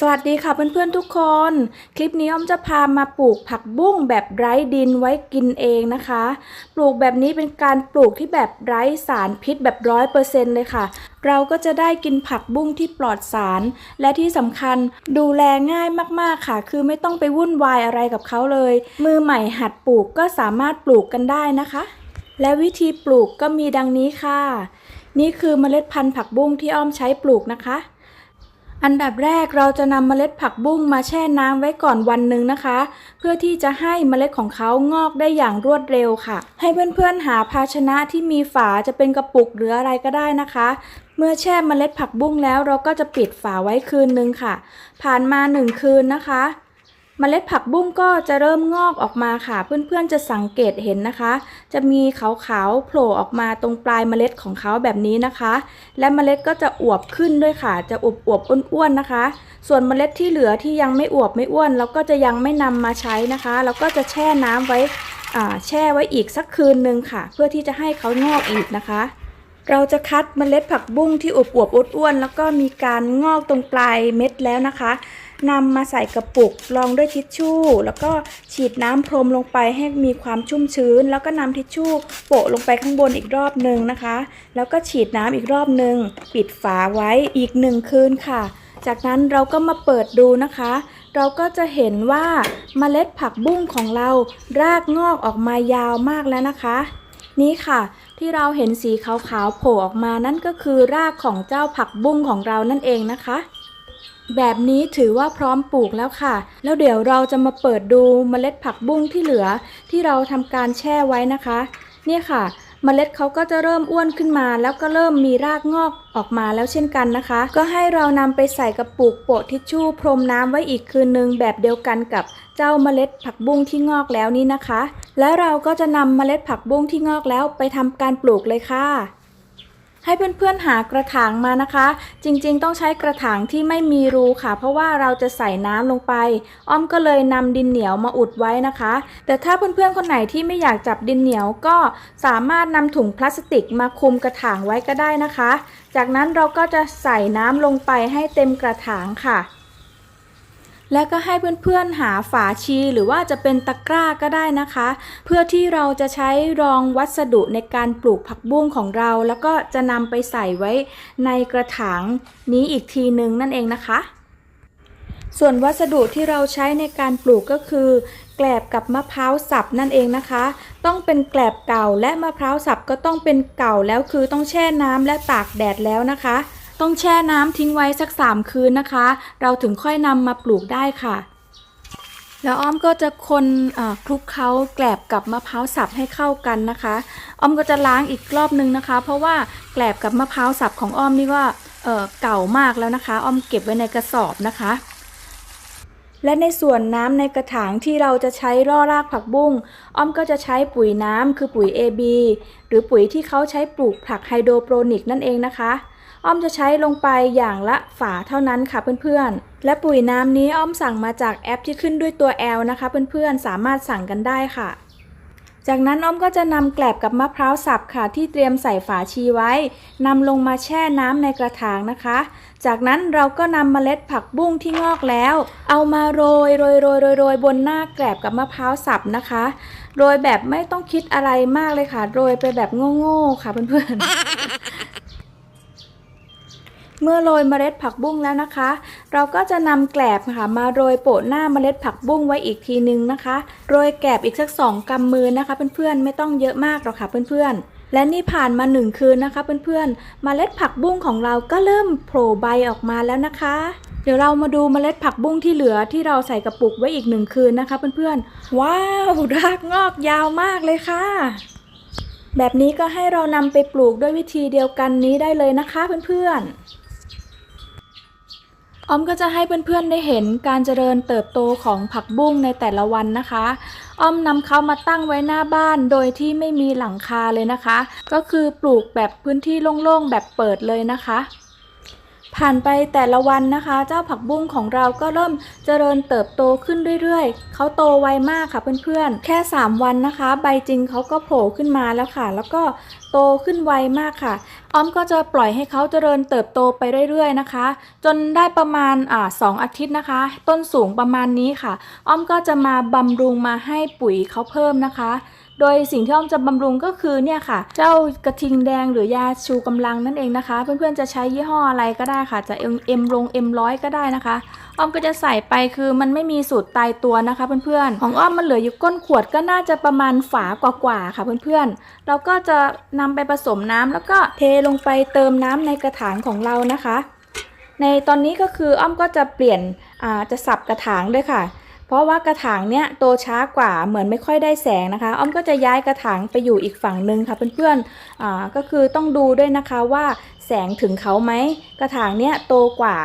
สวัสดีค่ะเพื่อนๆทุกคน คลิปนี้อ้อมจะพามาปลูกผักบุ้งแบบไร้ดินไว้กินเองนะคะ ปลูกแบบนี้เป็นการปลูกที่แบบไร้สารพิษแบบร้อยเปอร์เซ็นต์เลยค่ะ เราก็จะได้กินผักบุ้งที่ปลอดสาร และที่สำคัญดูแลง่ายมากๆค่ะ คือไม่ต้องไปวุ่นวายอะไรกับเขาเลย มือใหม่หัดปลูกก็สามารถปลูกกันได้นะคะ และวิธีปลูกก็มีดังนี้ค่ะ นี่คือเมล็ดพันธุ์ผักบุ้งที่อ้อมใช้ปลูกนะคะ อันดับแรกเราจะนำเมล็ดผักบุ้งมาแช่น้ำไว้ก่อนวันหนึ่งนะคะ เพื่อที่จะให้เมล็ดของเขางอกได้อย่างรวดเร็วค่ะ ให้เพื่อนๆหาภาชนะที่มีฝาจะเป็นกระปุกหรืออะไรก็ได้นะคะ เมื่อแช่เมล็ดผักบุ้งแล้วเราก็จะปิดฝาไว้คืนนึงค่ะ ผ่านมาหนึ่งคืนนะคะ เมล็ดผักบุ้งก็จะเริ่มงอกออกมาค่ะ เพื่อนๆจะสังเกตเห็นนะคะ จะมีขาวๆโผล่ออกมาตรงปลายเมล็ดของเขาแบบนี้นะคะ และเมล็ดก็จะอวบขึ้นด้วยค่ะ จะอวบอวบๆอ้วนๆนะคะ ส่วนเมล็ดที่เหลือที่ยังไม่อวบไม่อ้วนเราก็จะยังไม่นำมาใช้นะคะเราก็จะแช่น้ำไว้แช่ไว้อีกสักคืนนึงค่ะ เพื่อที่จะให้เขางอกอีกนะคะเราจะคัดเมล็ดผักบุ้งที่อวบอวบๆอ้วนๆแล้วก็มีการงอกตรงปลายเม็ดแล้วนะคะ นำมาใส่กระปุกรองด้วยทิชชู่ แล้วก็ฉีดน้ำพรมลงไปให้มีความชุ่มชื้น แล้วก็นำทิชชู่โปะลงไปข้างบนอีกรอบหนึ่งนะคะ แล้วก็ฉีดน้ำอีกรอบหนึ่งปิดฝาไว้อีกหนึ่งคืนค่ะ จากนั้นเราก็มาเปิดดูนะคะ เราก็จะเห็นว่าเมล็ดผักบุ้งของเรารากงอกออกมายาวมากแล้วนะคะนี่ค่ะ ที่เราเห็นสีขาวๆโผล่ออกมานั่นก็คือรากของเจ้าผักบุ้งของเรานั่นเองนะคะ แบบนี้ถือว่าพร้อมปลูกแล้วค่ะ แล้วเดี๋ยวเราจะมาเปิดดูเมล็ดผักบุ้งที่เหลือ ที่เราทำการแช่ไว้นะคะ เนี่ยค่ะเมล็ดเขาก็จะเริ่มอ้วนขึ้นมา แล้วก็เริ่มมีรากงอกออกมาแล้วเช่นกันนะคะ ก็ให้เรานำไปใส่กระปุกโปะทิชชู่พรมน้ำไว้อีกคืนนึงแบบเดียวกันกับเจ้าเมล็ดผักบุ้งที่งอกแล้วนี่นะคะ แล้วเราก็จะนำเมล็ดผักบุ้งที่งอกแล้วไปทำการปลูกเลยค่ะ ให้เพื่อนๆหากระถางมานะคะ จริงๆ ต้องใช้กระถางที่ไม่มีรูค่ะ เพราะว่าเราจะใส่น้ำลงไป อ้อมก็เลยนำดินเหนียวมาอุดไว้นะคะ แต่ถ้าเพื่อนๆคนไหนที่ไม่อยากจับดินเหนียวก็สามารถนำถุงพลาสติกมาคลุมกระถางไว้ก็ได้นะคะ จากนั้นเราก็จะใส่น้ำลงไปให้เต็มกระถางค่ะ แล้วก็ให้เพื่อนๆหาฝาชีหรือว่าจะเป็นตะกร้าก็ได้นะคะ เพื่อที่เราจะใช้รองวัสดุในการปลูกผักบุ้งของเรา แล้วก็จะนำไปใส่ไว้ในกระถางนี้อีกทีหนึ่งนั่นเองนะคะ ส่วนวัสดุที่เราใช้ในการปลูกก็คือ แกลบกับมะพร้าวสับนั่นเองนะคะ ต้องเป็นแกลบเก่าและมะพร้าวสับก็ต้องเป็นเก่าแล้วคือต้องแช่น้ำและตากแดดแล้วนะคะ ต้องแช่น้ำทิ้งไว้สัก 3 คืนนะคะ เราถึงค่อยนำมาปลูกได้ค่ะ แล้วอ้อมก็จะคนคลุกเคล้าแกลบกับมะพร้าวสับให้เข้ากันนะคะ อ้อมก็จะล้างอีกรอบนึงนะคะ เพราะว่าแกลบกับมะพร้าวสับของอ้อมนี่ว่าเก่ามากแล้วนะคะ อ้อมเก็บไว้ในกระสอบนะคะและในส่วนน้ำในกระถางที่เราจะใช้ร่อรากผักบุ้งอ้อมก็จะใช้ปุ๋ยน้ำคือปุ๋ย AB หรือปุ๋ยที่เขาใช้ปลูกผักไฮโดรโปรนิกนั่นเองนะคะ อ้อมจะใช้ลงไปอย่างละฝาเท่านั้นค่ะเพื่อนๆ และปุ๋ยน้ำนี้อ้อมสั่งมาจากแอปที่ขึ้นด้วยตัว L นะคะเพื่อนๆ สามารถสั่งกันได้ค่ะ จากนั้นอ้อมก็จะนำแกลบกับมะพร้าวสับค่ะที่เตรียมใส่ฝาชีไว้นำลงมาแช่น้ำในกระถางนะคะ จากนั้นเราก็นำเมล็ดผักบุ้งที่งอกแล้ว เอามาโรยโรยโรยโรยโรยบนหน้าแกลบกับมะพร้าวสับนะคะ โรยแบบไม่ต้องคิดอะไรมากเลยค่ะ โรยไปแบบโง่ๆค่ะเพื่อนๆ เมื่อโรยเมล็ดผักบุ้งแล้วนะคะ เราก็จะนำแกลบค่ะมาโรยโปะหน้าเมล็ดผักบุ้งไว้อีกทีนึงนะคะ โรยแกลบอีกสักสองกำมือนะคะ เพื่อนๆไม่ต้องเยอะมากหรอกค่ะเพื่อนๆและนี่ผ่านมาหนึ่งคืนนะคะเพื่อนๆเมล็ดผักบุ้งของเราก็เริ่มโผล่ใบออกมาแล้วนะคะ เดี๋ยวเรามาดูเมล็ดผักบุ้งที่เหลือที่เราใส่กระปุกไว้อีกหนึ่งคืนนะคะเพื่อนๆ ว้าวรากงอกยาวมากเลยค่ะ แบบนี้ก็ให้เรานำไปปลูกด้วยวิธีเดียวกันนี้ได้เลยนะคะเพื่อนๆ ออมก็จะให้เพื่อนๆได้เห็นการเจริญเติบโตของผักบุ้งในแต่ละวันนะคะ ออมนำเขามาตั้งไว้หน้าบ้านโดยที่ไม่มีหลังคาเลยนะคะ ก็คือปลูกแบบพื้นที่โล่งๆแบบเปิดเลยนะคะ ผ่านไปแต่ละวันนะคะ เจ้าผักบุ้งของเราก็เริ่มเจริญเติบโตขึ้นเรื่อยๆ เขาโตไวมากค่ะเพื่อนๆ แค่ 3 วันนะคะ ใบจริงเขาก็โผล่ขึ้นมาแล้วค่ะ แล้วก็โตขึ้นไวมากค่ะ อ้อมก็จะปล่อยให้เขาเจริญเติบโตไปเรื่อยๆนะคะ จนได้ประมาณอ่าสองอาทิตย์นะคะ ต้นสูงประมาณนี้ค่ะ อ้อมก็จะมาบำรุงมาให้ปุ๋ยเขาเพิ่มนะคะ โดยสิ่งที่อ้อมจะบำรุงก็คือเนี่ยค่ะ เจ้ากระทิงแดงหรือยาชูกำลังนั่นเองนะคะ เพื่อนๆจะใช้ยี่ห้ออะไรก็ได้ค่ะ จะเอ็มลงเอ็มร้อยก็ได้นะคะอ้อมก็จะใส่ไปคือมันไม่มีสูตรตายตัวนะคะเพื่อนๆ ของอ้อมมันเหลืออยู่ก้นขวดก็น่าจะประมาณฝากว่าๆค่ะเพื่อนๆ เราก็จะนำไปผสมน้ำแล้วก็เทลงไปเติมน้ำในกระถางของเรานะคะ ในตอนนี้ก็คืออ้อมก็จะเปลี่ยนจะสับกระถางด้วยค่ะ เพราะว่ากระถางเนี้ยโตช้ากว่าเหมือนไม่ค่อยได้แสงนะคะ อ้อมก็จะย้ายกระถางไปอยู่อีกฝั่งหนึ่งค่ะเพื่อนๆอ่าก็คือต้องดูด้วยนะคะว่าแสงถึงเขาไหมกระถางเนี้ยโตกว่า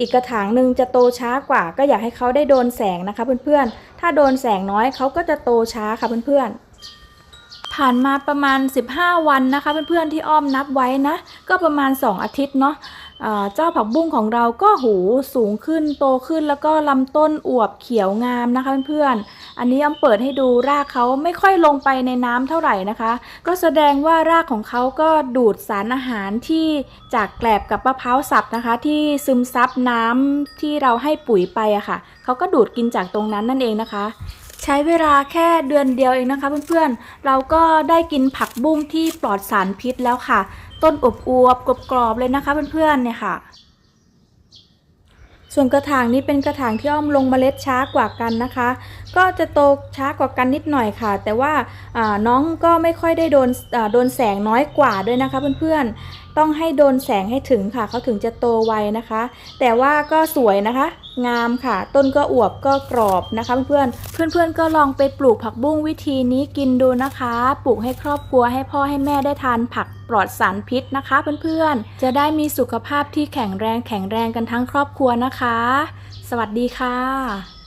อีกกระถางหนึ่งจะโตช้ากว่า ก็อยากให้เขาได้โดนแสงนะคะเพื่อนๆ ถ้าโดนแสงน้อยเขาก็จะโตช้าค่ะเพื่อนๆผ่านมาประมาณ 15 วันนะคะเพื่อนๆที่อ้อมนับไว้นะ ก็ประมาณ 2 อาทิตย์เนาะ เจ้าผักบุ้งของเราก็หูสูงขึ้นโตขึ้นแล้วก็ลำต้นอวบเขียวงามนะคะเพื่อนๆ อันนี้อ้อมเปิดให้ดูรากเขาไม่ค่อยลงไปในน้ำเท่าไหร่นะคะ ก็แสดงว่ารากของเขาก็ดูดสารอาหารที่จากแกลบกับมะพร้าวสับนะคะ ที่ซึมซับน้ำที่เราให้ปุ๋ยไปอะค่ะเขาก็ดูดกินจากตรงนั้นนั่นเองนะคะ ใช้เวลาแค่เดือนเดียวเองนะคะเพื่อนๆ เราก็ได้กินผักบุ้งที่ปลอดสารพิษแล้วค่ะ ต้นอบอวบกรอบๆเลยนะคะเพื่อนๆ เนี่ยค่ะ ส่วนกระถางนี้เป็นกระถางที่อ้อมลงเมล็ดช้ากว่ากันนะคะ ก็จะโตช้ากว่ากันนิดหน่อยค่ะ แต่ว่าน้องก็ไม่ค่อยได้โดนโดนแสงน้อยกว่าด้วยนะคะเพื่อนๆ ต้องให้โดนแสงให้ถึงค่ะ เขาถึงจะโตไวนะคะ แต่ว่าก็สวยนะคะ งามค่ะ ต้นก็อวบก็กรอบนะคะเพื่อนเพื่อนๆก็ลองไปปลูกผักบุ้งวิธีนี้กินดูนะคะ ปลูกให้ครอบครัวให้พ่อให้แม่ได้ทานผักปลอดสารพิษนะคะเพื่อนๆ จะได้มีสุขภาพที่แข็งแรงแข็งแรงกันทั้งครอบครัวนะคะ สวัสดีค่ะ